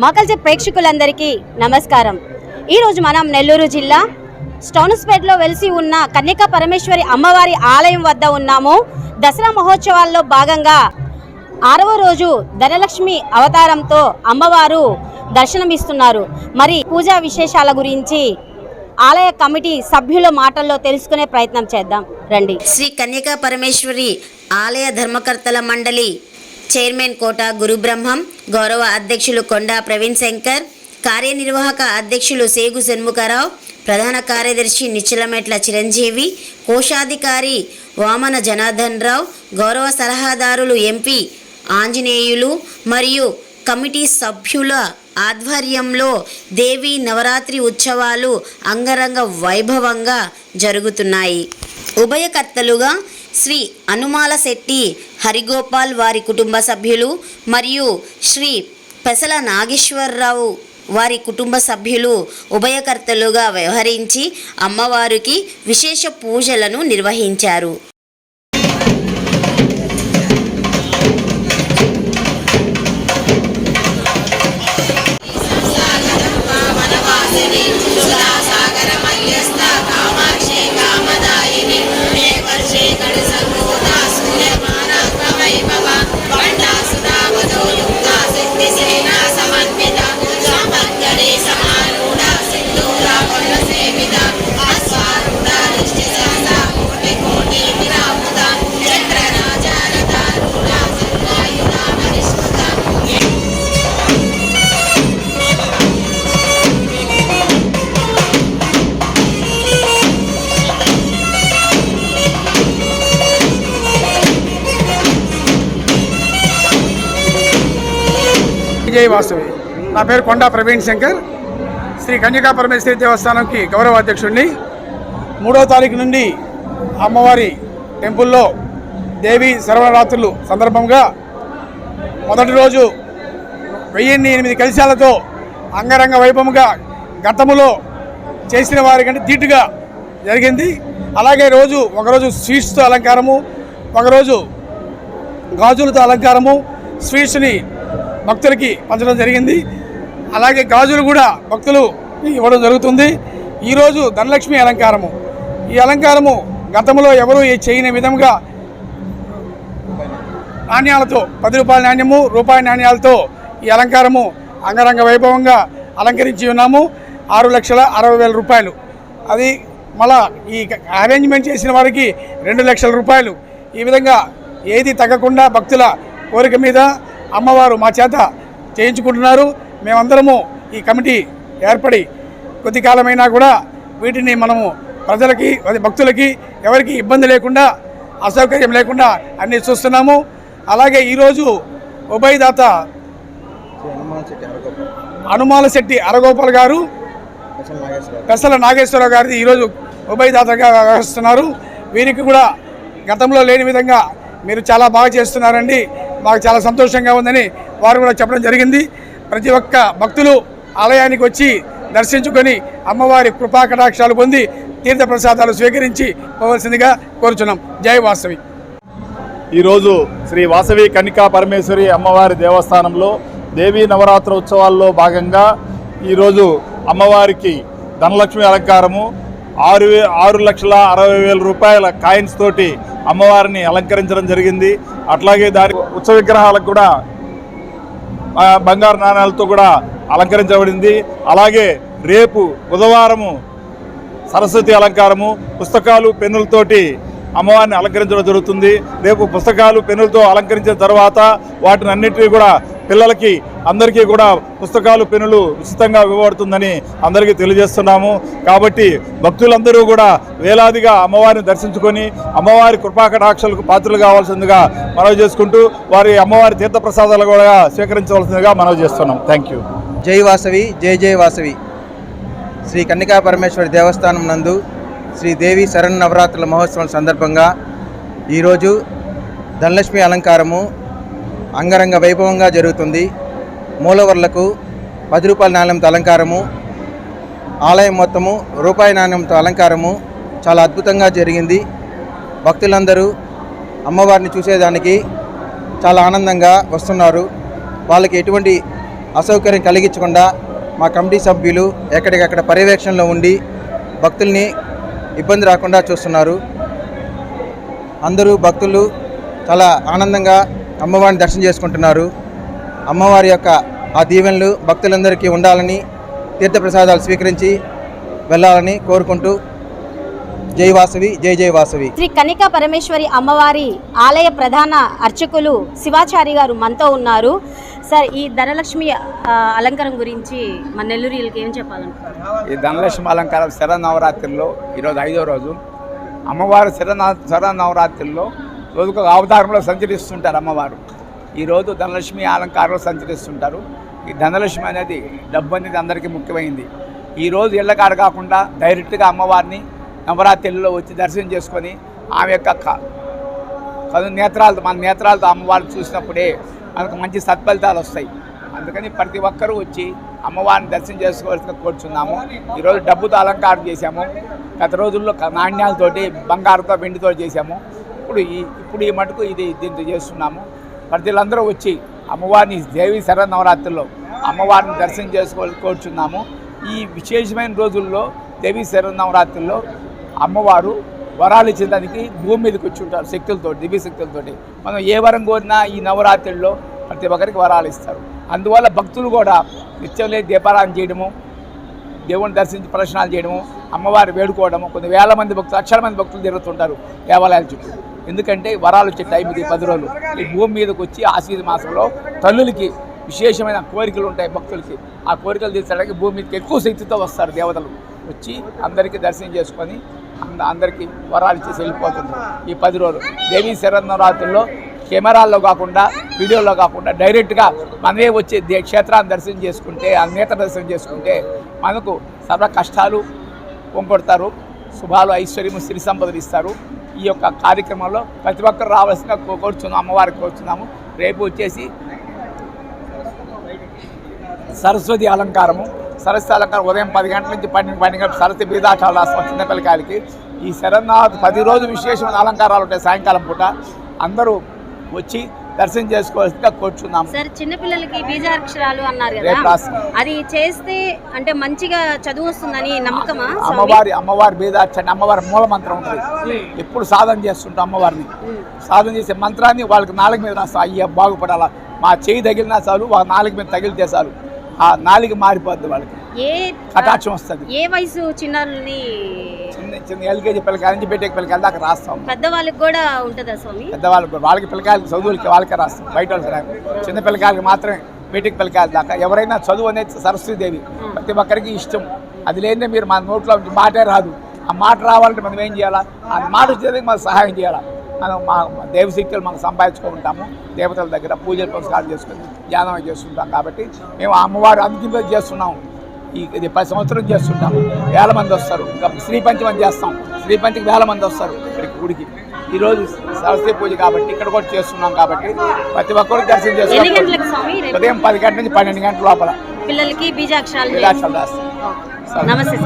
మాకల్చే ప్రేక్షకులందరికీ నమస్కారం. ఈరోజు మనం నెల్లూరు జిల్లా స్టౌన్స్పేట్లో వెలిసి ఉన్న కన్యకా పరమేశ్వరి అమ్మవారి ఆలయం వద్ద ఉన్నాము. దసరా మహోత్సవాల్లో భాగంగా ఆరవ రోజు ధనలక్ష్మి అవతారంతో అమ్మవారు దర్శనమిస్తున్నారు. మరి పూజా విశేషాల గురించి ఆలయ కమిటీ సభ్యుల మాటల్లో తెలుసుకునే ప్రయత్నం చేద్దాం. రండి. శ్రీ కన్యకా పరమేశ్వరి ఆలయ ధర్మకర్తల మండలి చైర్మన్ కోట గురుబ్రహ్మం గౌరవ అధ్యక్షులు కొండా ప్రవీణ్ శంకర్ కార్యనిర్వాహక అధ్యక్షులు సేగు షణ్ముఖరావు ప్రధాన కార్యదర్శి నిచ్చలమెట్ల చిరంజీవి కోశాధికారి వామన జనార్దన్ రావు గౌరవ సలహాదారులు ఎంపీ ఆంజనేయులు మరియు కమిటీ సభ్యుల ఆధ్వర్యంలో దేవి నవరాత్రి ఉత్సవాలు అంగరంగ వైభవంగా జరుగుతున్నాయి. ఉభయకర్తలుగా శ్రీ అనుమాల శెట్టి హరిగోపాల్ వారి కుటుంబ సభ్యులు మరియు శ్రీ పెసల నాగేశ్వరరావు వారి కుటుంబ సభ్యులు ఉభయకర్తలుగా వ్యవహరించి అమ్మవారికి విశేష పూజలను నిర్వహించారు. విజయ వాసవి. నా పేరు కొండా ప్రవీణ్ శంకర్. శ్రీ కన్యకా పరమేశ్వరి దేవస్థానంకి గౌరవ అధ్యక్షుడిని. మూడో తారీఖు నుండి అమ్మవారి టెంపుల్లో దేవి శరవరాత్రులు సందర్భంగా మొదటి రోజు వెయ్యిన్ని ఎనిమిది కలశాలతో అంగరంగ వైభవంగా గతములో చేసిన వారి కంటే ధీటుగా జరిగింది. అలాగే రోజు ఒకరోజు స్వీట్స్తో అలంకారము ఒకరోజు గాజులతో అలంకారము స్వీట్స్ని భక్తులకి పంచడం జరిగింది. అలాగే గాజులు కూడా భక్తులు ఇవ్వడం జరుగుతుంది. ఈరోజు ధనలక్ష్మి అలంకారము. ఈ అలంకారము గతంలో ఎవరూ చేయని విధంగా నాణ్యాలతో పది రూపాయల నాణ్యము రూపాయి నాణ్యాలతో ఈ అలంకారము అంగరంగ వైభవంగా అలంకరించి ఉన్నాము. ఆరు లక్షల అరవై వేల రూపాయలు. అది మళ్ళా ఈ అరేంజ్మెంట్ చేసిన వారికి రెండు లక్షల రూపాయలు. ఈ విధంగా ఏది తగ్గకుండా భక్తుల కోరిక మీద అమ్మవారు మా చేత చేయించుకుంటున్నారు. మేమందరము ఈ కమిటీ ఏర్పడి కొద్ది కాలమైనా కూడా వీటిని మనము ప్రజలకి అది భక్తులకి ఎవరికి ఇబ్బంది లేకుండా అసౌకర్యం లేకుండా అన్ని చూస్తున్నాము. అలాగే ఈరోజు ఉభయదాత అనుమాల శెట్టి అరగోపాల్ గారు పెసల నాగేశ్వరరావు గారిది ఈరోజు ఉభయదాతగా వ్యవహరిస్తున్నారు. వీరికి కూడా గతంలో లేని విధంగా మీరు చాలా బాగా చేస్తున్నారండి. మాకు చాలా సంతోషంగా ఉందని వారు కూడా చెప్పడం జరిగింది. ప్రతి ఒక్క భక్తులు ఆలయానికి వచ్చి దర్శించుకొని అమ్మవారి కృపా కటాక్షాలు పొంది తీర్థప్రసాదాలు స్వీకరించి పోవలసిందిగా కోరుచున్నాం. జై వాసవి. ఈరోజు శ్రీ వాసవి కనికా పరమేశ్వరి అమ్మవారి దేవస్థానంలో దేవీ నవరాత్ర ఉత్సవాల్లో భాగంగా ఈరోజు అమ్మవారికి ధనలక్ష్మి అలంకారము ఆరు వే ఆరు లక్షల అరవై వేల రూపాయల కాయిన్స్ తోటి అమ్మవారిని అలంకరించడం జరిగింది. అట్లాగే దాని ఉత్సవ విగ్రహాలకు కూడా బంగారు నాణాలతో కూడా అలంకరించబడింది. అలాగే రేపు బుధవారము సరస్వతి అలంకారము పుస్తకాలు పెన్నులతోటి అమ్మవారిని అలంకరించడం జరుగుతుంది. రేపు పుస్తకాలు పెన్నులతో అలంకరించిన తర్వాత వాటిని అన్నింటినీ కూడా పిల్లలకి అందరికీ కూడా పుస్తకాలు పెన్నులు ఉచితంగా ఇవ్వబడుతుందని అందరికీ తెలియజేస్తున్నాము. కాబట్టి భక్తులందరూ కూడా వేలాదిగా అమ్మవారిని దర్శించుకొని అమ్మవారి కృపాకటాక్షలకు పాత్రలు కావాల్సిందిగా మనవి చేసుకుంటూ వారి అమ్మవారి తీర్థప్రసాదాలు కూడా స్వీకరించవలసిందిగా మనవి చేస్తున్నాం. థ్యాంక్ యూ జై వాసవి జై జై వాసవి. శ్రీ కన్నికా పరమేశ్వరి దేవస్థానం నందు శ్రీదేవి శరణ్ నవరాత్రుల మహోత్సవం సందర్భంగా ఈరోజు ధనలక్ష్మి అలంకారము అంగరంగ వైభవంగా జరుగుతుంది. మూలవర్లకు పది రూపాయల నాణ్యంతో అలంకారము ఆలయం మొత్తము రూపాయి నాణ్యంతో అలంకారము చాలా అద్భుతంగా జరిగింది. భక్తులందరూ అమ్మవారిని చూసేదానికి చాలా ఆనందంగా వస్తున్నారు. వాళ్ళకి ఎటువంటి అసౌకర్యం కలిగించకుండా మా కమిటీ సభ్యులు ఎక్కడికక్కడ పర్యవేక్షణలో ఉండి భక్తుల్ని ఇబ్బంది రాకుండా చూస్తున్నారు. అందరూ భక్తులు చాలా ఆనందంగా అమ్మవారిని దర్శనం చేసుకుంటున్నారు. అమ్మవారి యొక్క ఆ దీవెనలు భక్తులందరికీ ఉండాలని తీర్థప్రసాదాలు స్వీకరించి వెళ్ళాలని కోరుకుంటూ జై వాసవి జై జై వాసవి. శ్రీ కనికా పరమేశ్వరి అమ్మవారి ఆలయ ప్రధాన అర్చకులు శివాచారి గారు మనతో ఉన్నారు. సార్ ఈ ధనలక్ష్మి అలంకారం గురించి మన నెల్లూరుకి ఏం చెప్పాలనుకుంటున్నారు? ఈ ధనలక్ష్మి అలంకారం శరన్నవరాత్రిలో ఈరోజు ఐదో రోజు. అమ్మవారు శరన శరన్నవరాత్రిలో రోజుకు అవతారంలో సంచరిస్తుంటారు అమ్మవారు. ఈరోజు ధనలక్ష్మి అలంకారంలో సంచరిస్తుంటారు. ఈ ధనలక్ష్మి అనేది డబ్బు అనేది అందరికీ ముఖ్యమైంది. ఈరోజు ఇళ్ళకాడ కాకుండా డైరెక్ట్గా అమ్మవారిని నవరాత్రిలో వచ్చి దర్శనం చేసుకొని ఆమె యొక్క కను నేత్రాలతో మన నేత్రాలతో అమ్మవారిని చూసినప్పుడే మనకు మంచి సత్ఫలితాలు వస్తాయి. అందుకని ప్రతి ఒక్కరూ వచ్చి అమ్మవారిని దర్శనం చేసుకోవాల్సిన కోరుచున్నాము. ఈరోజు డబ్బుతో అలంకారం చేశాము. గత రోజుల్లో నాణ్యాలతోటి బంగారంతో వెండితో చేశాము. ఇప్పుడు ఈ ఇప్పుడు ఈ మటుకు ఇది దీంతో చేస్తున్నాము. ప్రజలందరూ వచ్చి అమ్మవారిని దేవి శరన్నవరాత్రుల్లో అమ్మవారిని దర్శనం చేసుకోవాలి కోరుచున్నాము. ఈ విశేషమైన రోజుల్లో దేవి శరన్నవరాత్రుల్లో అమ్మవారు వరాలు ఇచ్చేదానికి భూమి మీదకి వచ్చి ఉంటారు శక్తులతో దివ్య శక్తులతోటి. మనం ఏ వరం కోరినా ఈ నవరాత్రుల్లో ప్రతి ఒక్కరికి వరాలు ఇస్తారు. అందువల్ల భక్తులు కూడా నిత్యం లేని దీపారాధన చేయడము దేవుని దర్శించి ప్రదర్శనాలు చేయడము అమ్మవారి వేడుకోవడము కొన్ని వేల మంది భక్తులు లక్షల మంది భక్తులు తిరుగుతుంటారు దేవాలయాల చుట్టూ. ఎందుకంటే వరాలు వచ్చే టైం ఇది పది రోజులు. ఈ భూమి మీదకి వచ్చి ఆశ్వీజ మాసంలో తల్లులకి విశేషమైన కోరికలు ఉంటాయి భక్తులకి. ఆ కోరికలు తీర్చడానికి భూమి మీదకి ఎక్కువ శక్తితో వస్తారు దేవతలు. వచ్చి అందరికీ దర్శనం చేసుకొని అంద- అందరికీ వరాలు ఇచ్చేసి వెళ్ళిపోతున్నారు ఈ పది రోజులు. దేవీ శరన్నరాత్రుల్లో కెమెరాల్లో కాకుండా వీడియోలో కాకుండా డైరెక్ట్గా మనమే వచ్చి క్షేత్రాన్ని దర్శనం చేసుకుంటే ఆ నేత దర్శనం చేసుకుంటే మనకు సర్వ కష్టాలు పొంగొడతారు. శుభాలు ఐశ్వర్యము సిరి సంపదలు ఇస్తారు. ఈ యొక్క కార్యక్రమంలో ప్రతి ఒక్కరు రావాల్సిన కోరుచున్నాము అమ్మవారికి కోరుచున్నాము. రేపు వచ్చేసి సరస్వతి అలంకారము. సరస్వతి అలంకారం ఉదయం పది గంటల నుంచి పన్నెండు పన్నెండు గంటల సరస్వతి బీదాటాలు రాస్తాం చిన్న పిల్లకాయలకి ఈ శరన్నాథ్ పది రోజు విశేషమైన అలంకారాలు ఉంటాయి సాయంకాలం పూట. అందరూ వచ్చి దర్శనం చేసుకోవాల్సిందిగా కోరుచున్నాము. సార్ చిన్నపిల్లలకి బీజాక్షరాలు అన్నారు కదా. అది చేస్తే అంటే మంచిగా చదువు వస్తుందని నమ్మకమా? అమ్మవారి అమ్మవారి బీదాచండి అమ్మవారి మూల మంత్రం ఉంటుంది. ఎప్పుడు సాధన చేస్తుంటాం అమ్మవారిని. సాధన చేసే మంత్రాన్ని వాళ్ళకి నాలుగు మీద రాస్తాం. అయ్యా బాగుపడాలా. మా చేయి తగిలినా చాలు వాళ్ళ నాలుగు మీద తగిలితే చాలు. ఆ నాలుగు మారిపోద్ది వాళ్ళకి. ఏ కటాక్షం వస్తుంది. ఏ వయసు చిన్నారుల్ని? చిన్న చిన్న ఎల్కేజీ పిల్లకాయల నుంచి బీటెక్ పిల్లకాయల దాకా రాస్తాం. పెద్దవాళ్ళకి కూడా ఉంటుందా స్వామి? పెద్దవాళ్ళకి కూడా. వాళ్ళకి పిల్లకాయలకి చదువులకి వాళ్ళకే రాస్తాం. బయట వాళ్ళకి రాము చిన్న పిల్లకాయలకి మాత్రమే బీటెక్ పిల్లకాయల దాకా. ఎవరైనా చదువు అనేది సరస్వతీదేవి. ప్రతి ఒక్కరికి ఇష్టం. అది లేదే మీరు మన నోట్లో మాటే రాదు. ఆ మాట రావాలంటే మనం ఏం చేయాలా? ఆ మాట వచ్చేందుకు మనం సహాయం చేయాలా? మనం మా దేవశక్తులు మనం సంపాదించుకుంటాము దేవతల దగ్గర పూజలు పురస్కారం చేసుకుని ధ్యానం చేస్తుంటాం కాబట్టి మేము అమ్మవారు అందుకే చేస్తున్నాం. ఈ ఇది పది సంవత్సరం చేస్తుంటాం. వేల మంది వస్తారు. ఇంకా శ్రీ పంచమని చేస్తాం. శ్రీ పంచకి వేల మంది వస్తారు ఇక్కడికి గుడికి. ఈరోజు సరస్వతి పూజ కాబట్టి ఇక్కడ కూడా చేస్తున్నాం కాబట్టి ప్రతి ఒక్కరు దర్శనం ఎన్ని గంటలకు చేస్తాం స్వామి? రేపు ఉదయం పది గంటల నుంచి పన్నెండు గంటల లోపల పిల్లలకి బీజాక్షరాలు రాస్తాం. నమస్తే